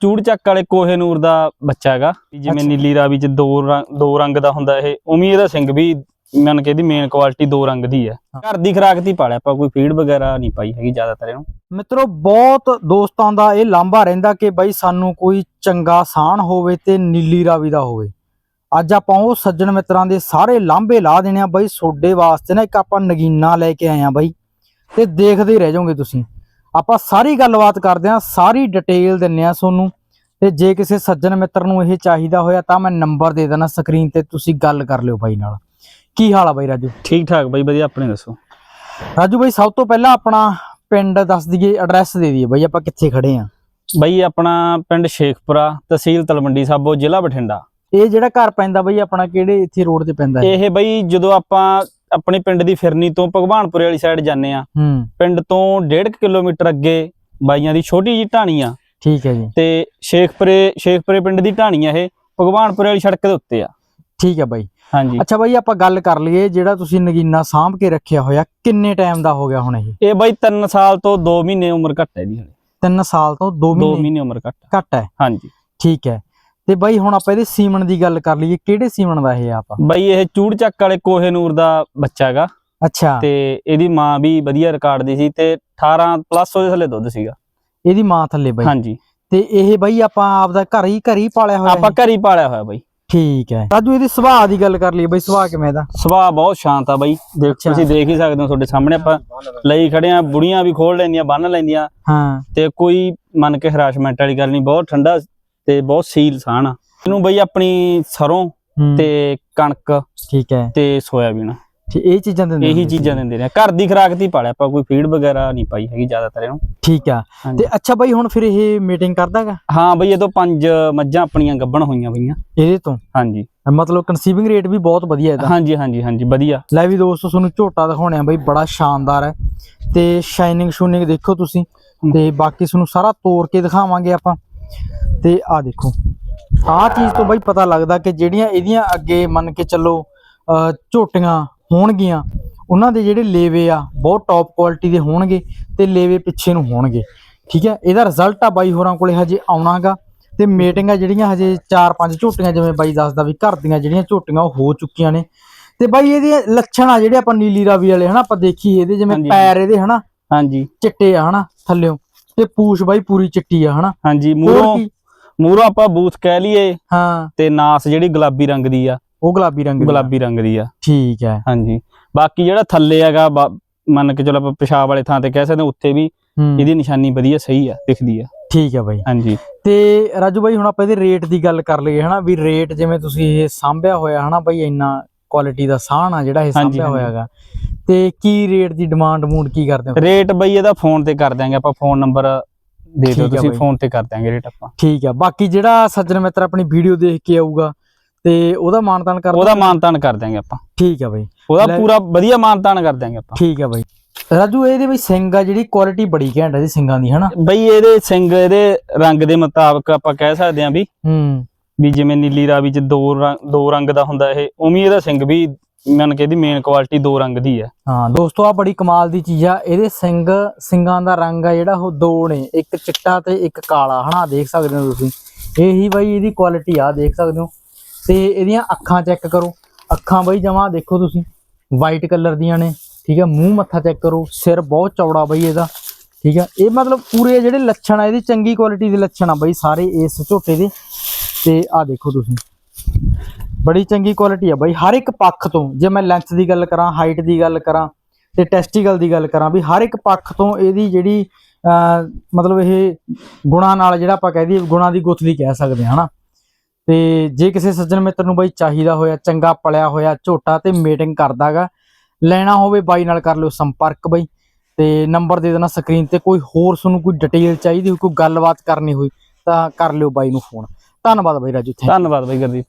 ਚੂੜ ਚੱਕ ਵਾਲੇ ਕੋਹੇਨੂਰ ਦਾ ਬੱਚਾ ਹੈਗਾ। ਜਿਵੇਂ। ਨੀਲੀ ਰਾਵੀ ਚ ਦੋ ਰੰਗ ਦੋ ਰੰਗ ਦਾ ਹੁੰਦਾ ਇਹ ਉਵੇਂ ਇਹਦਾ ਸਿੰਘ ਵੀ ਮੰਨ ਕੇ ਇਹਦੀ ਮੇਨ ਕੁਆਲਿਟੀ ਦੋ ਰੰਗ ਦੀ ਹੈ। ਘਰ ਦੀ ਖਰਾਕ ਦੀ ਪਾਲਿਆ ਆਪਾਂ ਕੋਈ ਫੀਡ ਵਗੈਰਾ ਨਹੀਂ ਪਾਈ ਹੈਗੀ ਜ਼ਿਆਦਾਤਰ ਇਹਨੂੰ। ਮਿੱਤਰੋ ਬਹੁਤ ਦੋਸਤਾਂ ਦਾ ਇਹ ਲਾਂਭਾ ਰਹਿੰਦਾ ਕਿ ਬਾਈ ਸਾਨੂੰ ਕੋਈ ਚੰਗਾ ਸਾਣ ਹੋਵੇ ਤੇ ਨੀਲੀ ਰਾਵੀ ਦਾ ਹੋਵੇ। ਅੱਜ ਆਪਾਂ ਉਹ ਸੱਜਣ ਮਿੱਤਰਾਂ ਦੇ ਸਾਰੇ ਲਾਂਭੇ ਲਾ ਦੇਣੇ ਆ ਬਾਈ ਸੋਡੇ ਵਾਸਤੇ ਨਾ ਇੱਕ ਆਪਾਂ ਨਗੀਨਾ ਲੈ ਕੇ ਆਏ ਆ ਬਾਈ। ਤੇ ਦੇਖਦੇ ਰਹਿ ਜਾਓਗੇ ਤੁਸੀਂ। ਆਪਾਂ ਸਾਰੀ ਗੱਲਬਾਤ ਕਰਦੇ ਆ ਸਾਰੀ ਡਿਟੇਲ ਦਿੰਨੇ ਆ ਤੁਹਾਨੂੰ। ਤੇ ਜੇ ਕਿਸੇ ਸੱਜਣ ਮਿੱਤਰ ਨੂੰ ਇਹ ਚਾਹੀਦਾ ਹੋਇਆ ਤਾਂ ਮੈਂ ਨੰਬਰ ਦੇ ਦੇਣਾ ਸਕਰੀਨ ਤੇ ਤੁਸੀਂ ਗੱਲ ਕਰ ਲਿਓ ਬਾਈ ਨਾਲ। ਕੀ ਹਾਲ ਆ ਬਾਈ ਰਾਜੂ? ਠੀਕ ਠਾਕ ਬਾਈ ਵਧੀਆ ਆਪਣੇ ਦੱਸੋ? ਰਾਜੂ ਬਾਈ ਸਭ ਤੋਂ ਪਹਿਲਾਂ ਆਪਣਾ ਪਿੰਡ ਦੱਸ ਦਈਏ ਐਡਰੈਸ ਦੇ ਦਈਏ ਬਾਈ ਆਪਾਂ ਕਿੱਥੇ ਖੜੇ ਆ ਬਾਈ ਆਪਣਾ ਪਿੰਡ ਸ਼ੇਖਪੁਰਾ ਤਹਿਸੀਲ ਤਲਵੰਡੀ ਸਾਬੋ ਜ਼ਿਲ੍ਹਾ ਬਠਿੰਡਾ। ਇਹ ਜਿਹੜਾ ਘਰ ਪੈਂਦਾ ਬਈ ਆਪਣਾ ਕਿਹੜੇ ਇੱਥੇ ਰੋਡ ਤੇ ਪੈਂਦਾ ਇਹ ਬਾਈ ਜਦੋਂ ਆਪਾਂ ਆਪਣੇ ਪਿੰਡ ਦੀ ਫਿਰਨੀ ਤੋਂ ਭਗਵਾਨਪੁਰੇ ਵਾਲੀ ਸਾਈਡ ਜਾਂਦੇ ਆ ਪਿੰਡ ਤੋਂ 1.5 ਕਿਲੋਮੀਟਰ ਅੱਗੇ ਬਾਈਆਂ ਦੀ ਛੋਟੀ ਜਿਹੀ ਢਾਣੀ ਆ। ਠੀਕ ਹੈ ਜੀ। ਤੇ ਸ਼ੇਖਪੁਰੇ ਸ਼ੇਖਪੁਰੇ ਪਿੰਡ ਦੀ ਢਾਣੀ ਆ ਇਹ ਭਗਵਾਨਪੁਰੇ ਵਾਲੀ ਸੜਕ ਦੇ ਉੱਤੇ ਆ। ਠੀਕ ਹੈ ਬਾਈ। ਹਾਂਜੀ। ਅੱਛਾ ਬਾਈ ਆਪਾਂ ਗੱਲ ਕਰ ਲਈਏ ਜਿਹੜਾ ਤੁਸੀਂ ਨਗੀਨਾ ਸਾਂਭ ਕੇ ਰੱਖਿਆ ਹੋਇਆ ਕਿੰਨੇ ਟਾਈਮ ਦਾ ਹੋ ਗਿਆ ਹੁਣ ਇਹ? ਇਹ ਬਾਈ 3 ਸਾਲ ਤੋਂ 2 ਮਹੀਨੇ ਉਮਰ ਘੱਟ ਹੈ ਇਹਦੀ ਹਲੇ 3 ਸਾਲ ਤੋਂ 2 2 ਮਹੀਨੇ ਮਹੀਨੇ ਉਮਰ ਘੱਟ ਘੱਟ ਹੈ। ਹਾਂਜੀ। ਠੀਕ ਹੈ। ਤੇ ਬਾਈ ਹੁਣ ਆਪਾਂ ਇਹਦੇ ਸੀਮਨ ਦੀ ਗੱਲ ਕਰ ਲਈਏ ਕਿਹੜੇ ਸੀਮਨ ਦਾ ਇਹ ਆਪਾਂ? ਬਾਈ ਇਹ ਚੂੜ ਚੱਕ ਵਾਲੇ ਕੋਹੇਨੂਰ ਦਾ ਬੱਚਾ ਹੈਗਾ। ਅੱਛਾ। ਤੇ ਇਹਦੀ ਮਾਂ ਵੀ ਵਧੀਆ ਰਿਕਾਰਡ ਦੀ ਸੀ ਤੇ 18 ਪਲੱਸ ਉਹਦੇ ਥੱਲੇ ਦੁੱਧ ਸੀਗਾ। ਇਹਦੀ ਮਾਂ ਥੱਲੇ ਬਾਈ। ਹਾਂਜੀ। ਤੇ ਇਹ ਬਾਈ ਆਪਾਂ ਆਪਦਾ ਘਰ ਹੀ ਘਰ ਹੀ ਪਾਲਿਆ ਹੋਇਆ ਆਪਾਂ? ਘਰ ਹੀ ਪਾਲਿਆ ਹੋਇਆ ਬਾਈ। ਠੀਕ ਹੈ। ਰਾਜੂ ਇਹਦੀ ਸੁਭਾਅ ਦੀ ਗੱਲ ਕਰ ਲਈਏ ਬਾਈ ਸੁਭਾਅ ਕਿਵੇਂ ਦਾ? ਸੁਭਾਅ ਬਹੁਤ ਸ਼ਾਂਤ ਆ ਬਾਈ। ਦੇਖ। ਤੁਸੀਂ ਦੇਖ ਹੀ ਸਕਦੇ ਹੋ ਤੁਹਾਡੇ ਸਾਹਮਣੇ ਆਪਾਂ ਲਈ ਖੜੇ ਆ ਬੁੜੀਆਂ ਵੀ ਖੋਲ ਲੈਂਦੀਆਂ ਬੰਨ ਲੈਂਦੀਆਂ। ਹਾਂ। ਤੇ ਕੋਈ ਮੰਨ ਕੇ ਹਰਾਸਮੈਂਟ ਵਾਲੀ ਗੱਲ ਨਹੀਂ ਬਹੁਤ ਠੰਡਾ ਤੇ ਬਹੁਤ ਸੀਲ ਸਾਨ ਆ। ਇਹਨੂੰ ਬਈ ਆਪਣੀ ਸਰੋਂ ਤੇ ਕਣਕ ਠੀਕ ਹੈ। ਤੇ ਸੋਇਆਬੀਨ। ਠੀਕ ਇਹ ਚੀਜ਼ਾਂ ਦਿੰਦੇ ਇਹੀ। ਚੀਜ਼ਾਂ ਦਿੰਦੇ ਨੇ ਘਰ ਦੀ ਖਰਾਕ ਦੀ ਪਾਲਿਆ ਆਪਾਂ ਕੋਈ ਫੀਡ ਵਗੈਰਾ ਨਹੀਂ ਪਾਈ ਹੈਗੀ ਜ਼ਿਆਦਾਤਰ ਇਹਨੂੰ। ਠੀਕ ਆ। ਤੇ ਅੱਛਾ ਬਾਈ ਹੁਣ ਫਿਰ ਇਹ ਮੀਟਿੰਗ ਕਰਦਾਗਾ ਹਾਂ ਬਈ ਇਹ ਤੋਂ ਪੰਜ ਮੱਝਾਂ ਆਪਣੀਆਂ ਗੱਭਣ ਹੋਈਆਂ ਬਈਆਂ ਇਹਦੇ ਤੋਂ? ਹਾਂਜੀ। ਮਤਲਬ ਕਨਸੀਵਿੰਗ ਰੇਟ ਵੀ ਬਹੁਤ ਵਧੀਆ ਇਹਦਾ। ਹਾਂਜੀ ਹਾਂਜੀ ਹਾਂਜੀ ਵਧੀਆ। ਲੈ ਵੀ ਦੋਸਤੋ ਤੁਹਾਨੂੰ ਝੋਟਾ ਦਿਖਾਉਣੇ ਆ ਬਾਈ ਬੜਾ ਸ਼ਾਨਦਾਰ ਹੈ। ਤੇ ਸ਼ਾਈਨਿੰਗ ਸ਼ੂਨਿੰਗ ਦੇਖੋ ਤੁਸੀਂ। ਤੇ ਬਾਕੀ ਤੁਹਾਨੂੰ ਸਾਰਾ ਤੋੜ ਕੇ ਦਿਖਾਵਾਂਗੇ ਆਪਾਂ। ਤੇ ਆ ਦੇਖੋ। ਆਹ ਚੀਜ਼ ਤੋਂ ਬਾਈ ਪਤਾ ਲੱਗਦਾ ਕਿ ਜਿਹੜੀਆਂ ਇਹਦੀਆਂ ਅੱਗੇ ਮੰਨ ਕੇ ਚੱਲੋ ਝੋਟੀਆਂ ਹੋਣਗੀਆਂ ਉਹਨਾਂ ਦੇ ਜਿਹੜੇ ਲੇਵੇ ਆ ਬਹੁਤ ਟੌਪ ਕੁਆਲਿਟੀ ਦੇ ਹੋਣਗੇ ਤੇ ਲੇਵੇ ਪਿੱਛੇ ਨੂੰ ਹੋਣਗੇ। ਠੀਕ ਹੈ? ਇਹਦਾ ਰਿਜ਼ਲਟ ਆ ਬਾਈ ਹੋਰਾਂ ਕੋਲੇ ਹਜੇ ਆਉਣਾਗਾ ਤੇ ਮੀਟਿੰਗਾਂ ਜਿਹੜੀਆਂ ਹਜੇ 4-5 ਝੋਟੀਆਂ ਜਿਵੇਂ ਬਾਈ ਦੱਸਦਾ ਵੀ ਘਰ ਦੀਆਂ ਜਿਹੜੀਆਂ ਝੋਟੀਆਂ ਉਹ ਹੋ ਚੁੱਕੀਆਂ ਨੇ। ਤੇ ਬਾਈ ਇਹਦੇ ਲੱਛਣ ਆ ਜਿਹੜੇ ਆਪਾਂ ਨੀਲੀ ਰਾਵੀ ਵਾਲੇ ਹਨਾ ਆਪਾਂ ਦੇਖੀ ਇਹਦੇ ਜਿਵੇਂ। ਪੈਰ ਇਹਦੇ ਹਨਾ ਹਾਂਜੀ। ਚਿੱਟੇ ਆ ਹਨਾ ਥੱਲਿਓਂ। ਤੇ ਪੂਛ ਬਾਈ ਪੂਰੀ ਚਿੱਟੀ ਆ ਹਨਾ? ਹਾਂਜੀ ਮੂਰੋਂ? ਮੂਰੋਂ ਆਪਾਂ ਬੂਥ ਕਹਿ ਲਈਏ ਹਾਂ। ਤੇ ਨਾਸ ਜਿਹੜੀ ਗੁਲਾਬੀ ਰੰਗ ਦੀ ਆ ਉਹ ਗੁਲਾਬੀ ਰੰਗ ਦੀ ਆ। ਗੁਲਾਬੀ ਰੰਗ ਦੀ ਆ। ਠੀਕ ਹੈ ਹਾਂਜੀ। ਬਾਕੀ ਜਿਹੜਾ ਥੱਲੇ ਹੈਗਾ ਮੰਨ ਕੇ ਚਲੋ ਆਪਾਂ ਪਿਸ਼ਾਬ ਵਾਲੇ ਥਾਂ ਤੇ ਕਹਿ ਸਕਦੇ ਹਾਂ ਉੱਥੇ ਵੀ ਇਹਦੀ ਨਿਸ਼ਾਨੀ ਵਧੀਆ ਸਹੀ ਆ ਦਿਖਦੀ ਆ। ਠੀਕ ਹੈ ਬਾਈ। ਹਾਂਜੀ। ਤੇ ਰਾਜੂ ਬਾਈ ਹੁਣ ਆਪਾਂ ਇਹਦੇ ਰੇਟ ਦੀ ਗੱਲ ਕਰ ਲਈਏ ਹਨਾ? ਵੀ ਰੇਟ ਜਿਵੇਂ ਤੁਸੀਂ ਇਹ ਸਾਂਭਿਆ ਹੋਇਆ ਹਨਾ ਬਾਈ ਇੰਨਾ ਕੁਆਲਿਟੀ ਦਾ ਸਾਹਣ ਆ ਜਿਹੜਾ ਇਹ ਸਾਂਭਿਆ। ਹੋਇਆਗਾ ਤੇ ਕੀ ਰੇਟ ਦੀ ਡਿਮਾਂਡ ਮੂਡ ਕੀ ਕਰਦੇ ਹੋ? ਰੇਟ ਬਈ ਇਹਦਾ ਫੋਨ ਤੇ ਕਰ ਦਿਆਂਗੇ ਆਪਾਂ ਫੋਨ ਨੰਬਰ ਦੇ ਦਿਓ ਆ ਤੁਸੀਂ ਬਾਈ। ਫੋਨ ਤੇ ਕਰ ਦਿਆਂਗੇ ਰੇਟ ਆਪਾਂ। ਠੀਕ ਆ ਬਾਕੀ ਜਿਹੜਾ ਸੱਜਣ ਮਿੱਤਰ ਆਪਣੀ ਵੀਡੀਓ ਦੇਖ ਕੇ ਆਊਗਾ ਤੇ ਉਹਦਾ ਮਾਨਤਾਨ ਕਰ ਉਹਦਾ ਮਾਨਤਾਨ ਕਰ ਦਿਆਂਗੇ ਆਪਾਂ। ਠੀਕ ਆ ਬਾਈ। ਉਹਦਾ ਪੂਰਾ ਵਧੀਆ ਮਾਨਤਾਨ ਕਰ ਦਿਆਂਗੇ ਆਪਾਂ। ਠੀਕ ਆ ਬਾਈ। ਰਾਜੂ ਇਹਦੇ ਵਿੱਚ ਸਿੰਘ ਆ ਜਿਹੜੀ ਕੁਆਲਿਟੀ ਬੜੀ ਘੈਂਟ ਹੈ ਇਹਦੀ ਸਿੰਘਾਂ ਦੀ ਹਨਾ? ਬਈ ਇਹਦੇ ਸਿੰਘ ਇਹਦੇ ਰੰਗ ਦੇ ਮੁਤਾਬਕ ਆਪਾਂ ਕਹਿ ਸਕਦੇ ਹਾਂ ਵੀ ਹੂੰ। ਵੀ ਜਿਵੇਂ ਨੀਲੀ ਰਾਵੀ ਚ ਦੋ ਰੰਗ ਦੋ ਰੰਗ ਦਾ ਹੁੰਦਾ ਇਹ ਉਵੇਂ ਹੀ ਇਹਦਾ ਸਿੰਘ ਵੀ ਮੰਨ ਕੇ ਇਹਦੀ ਮੇਨ ਕੁਆਲਿਟੀ ਦੋ ਰੰਗ ਦੀ ਹੈ ਹਾਂ, ਦੋਸਤੋ ਆ ਬੜੀ ਕਮਾਲ ਦੀ ਚੀਜ਼ ਆ। ਇਹਦੇ ਸਿੰਘ ਸਿੰਘਾਂ ਦਾ ਰੰਗ ਆ ਜਿਹੜਾ ਉਹ ਦੋ ਨੇ, ਇੱਕ ਚਿੱਟਾ ਤੇ ਇੱਕ ਕਾਲਾ, ਹਨਾ? ਦੇਖ ਸਕਦੇ ਹੋ ਤੁਸੀਂ। ਇਹੀ ਬਾਈ ਇਹਦੀ ਕੁਆਲਿਟੀ ਆ, ਦੇਖ ਸਕਦੇ ਹੋ। ਤੇ ਇਹਦੀਆਂ ਅੱਖਾਂ ਚੈੱਕ ਕਰੋ। ਅੱਖਾਂ ਬਾਈ ਜਮਾ ਦੇਖੋ ਤੁਸੀਂ। ਵਾਈਟ ਕਲਰ ਦੀਆਂ ਨੇ, ਠੀਕ ਹੈ ਮੂੰਹ ਮੱਥਾ ਚੈੱਕ ਕਰੋ। ਸਿਰ ਬਹੁਤ ਚੌੜਾ ਬਾਈ ਇਹਦਾ, ਠੀਕ ਹੈ ਇਹ ਮਤਲਬ ਪੂਰੇ ਜਿਹੜੇ ਲੱਛਣ ਆ, ਇਹਦੇ ਚੰਗੀ ਕੁਆਲਿਟੀ ਦੇ ਲੱਛਣ ਆ ਬਾਈ ਸਾਰੇ ਇਸ ਝੋਟੇ ਦੇ। ਤੇ ਆ ਦੇਖੋ ਤੁਸੀਂ। ਬੜੀ ਚੰਗੀ ਕੁਆਲਿਟੀ ਆ ਬਾਈ, ਹਰ ਇੱਕ ਪੱਖ ਤੋਂ, ਜੇ ਮੈਂ ਲੈਂਥ ਦੀ ਗੱਲ ਕਰਾਂ ਹਾਈਟ ਦੀ ਗੱਲ ਕਰਾਂ ਤੇ ਟੈਸਟੀਕਲ ਦੀ ਗੱਲ ਕਰਾਂ ਵੀ ਹਰ ਇੱਕ ਪੱਖ ਤੋਂ ਇਹਦੀ ਜਿਹੜੀ ਮਤਲਬ ਇਹ ਗੁਣਾ ਨਾਲ ਜਿਹੜਾ ਆਪਾਂ ਕਹਿ ਗੁਣਾ ਦੀ ਗੁੱਥ ਦੀ ਕਹਿ ਸਕਦੇ ਹਾਂ, ਹਨਾ? ਤੇ ਜੇ ਕਿਸੇ ਸੱਜਣ ਮਿੱਤਰ ਨੂੰ ਬਾਈ ਚਾਹੀਦਾ ਹੋਇਆ, ਚੰਗਾ ਪਲਿਆ ਹੋਇਆ, ਝੋਟਾ ਤੇ ਮੀਟਿੰਗ ਕਰਦਾਗਾ, ਲੈਣਾ ਹੋਵੇ ਬਾਈ ਨਾਲ ਕਰ ਲਿਓ ਸੰਪਰਕ ਬਾਈ, ਤੇ ਨੰਬਰ ਦੇ ਦੇਣਾ ਸਕਰੀਨ ਤੇ, ਕੋਈ ਹੋਰ ਤੁਹਾਨੂੰ ਕੋਈ ਡਿਟੇਲ ਚਾਹੀਦੀ ਹੋਈ, ਕੋਈ ਗੱਲਬਾਤ ਕਰਨੀ ਹੋਈ, ਤਾਂ ਕਰ ਲਿਓ ਬਾਈ ਨੂੰ ਫੋਨ ਧੰਨਵਾਦ ਬਾਈ ਰਾਜੂ ਧੰਨਵਾਦ ਬਾਈ ਗੁਰਦੀਪ।